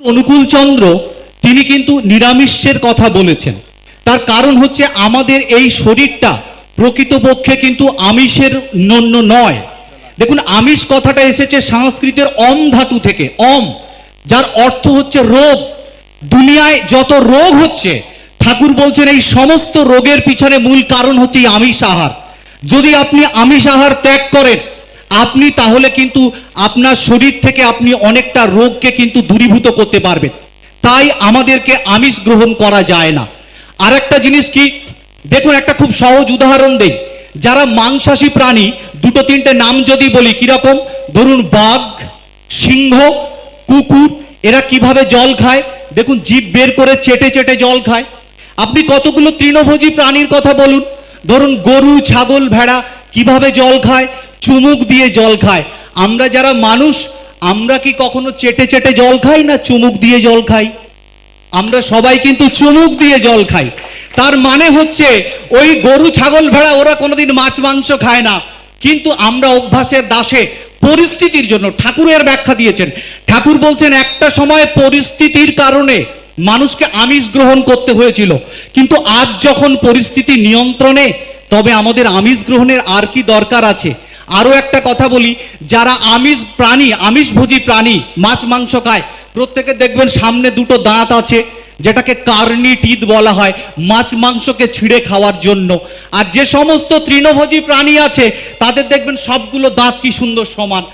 অনুকূল চন্দ্র, তিনি কিন্তু নিরামিষের কথা বলেছেন। তার কারণ হচ্ছে আমাদের এই শরীরটা প্রকৃতপক্ষে কিন্তু আমিষের নন্য নয়। দেখুন, আমিষ কথাটা এসেছে সংস্কৃতের অম ধাতু থেকে, অম, যার অর্থ হচ্ছে রোগ। দুনিয়ায় যত রোগ হচ্ছে, ঠাকুর বলছেন এই সমস্ত রোগের পিছনে মূল কারণ হচ্ছে এই আমিষ আহার। যদি আপনি আমিষ আহার ত্যাগ করেন আপনি তাহলে কিন্তু আপনার শরীর থেকে আপনি অনেকটা রোগকে কিন্তু দূরীভূত করতে পারবেন। তাই আমাদেরকে আমিষ গ্রহণ করা যায় না। আর একটা জিনিস কি? দেখুন, একটা খুব সহজ উদাহরণ দেই। যারা মাংসাশী প্রাণী, দুটো তিনটে নাম যদি বলি, কীরকম? ধরুন, বাঘ, সিংহ, কুকুর, এরা কীভাবে জল খায়? দেখুন জিভ বের করে চেটে চেটে জল খায়। আপনি কতগুলো তৃণভোজী প্রাণীর কথা বলুন? ধরুন, গরু, ছাগল, ভেড়া কীভাবে জল খায়? চুমুক দিয়ে জল খায়। আমরা যারা মানুষ, আমরা কি কখনো চেটে চেটে জল খাই না চুমুক দিয়ে জল খাই? আমরা সবাই কিন্তু চুমুক দিয়ে জল খাই। তার মানে হচ্ছে, ওই গরু, ছাগল, ভেড়া, ওরা কোনোদিন মাছ, মাংস খায় না। কিন্তু আমরা অভ্যাসের দাসে পরিস্থিতির জন্য, ঠাকুরের ব্যাখ্যা দিয়েছেন। ঠাকুর বলছেন, একটা সময় পরিস্থিতির কারণে মানুষকে আমিষ গ্রহণ করতে হয়েছিল। কিন্তু আজ যখন পরিস্থিতি নিয়ন্ত্রণে, তবে আমাদের আমিষ গ্রহণের আর কি দরকার আছে? আরও একটা কথা বলি, যারা আমিষ প্রাণী, আমিষভোজী প্রাণী মাছ, মাংস খায়, প্রত্যেকে দেখবেন সামনে দুটো দাঁত আছে, যেটাকে কার্নি টিদ বলা হয়, মাছ, মাংসকে ছিঁড়ে খাওয়ার জন্য। আর যে সমস্ত তৃণভোজী প্রাণী আছে, তাদের দেখবেন সবগুলো দাঁত কি সুন্দর সমান।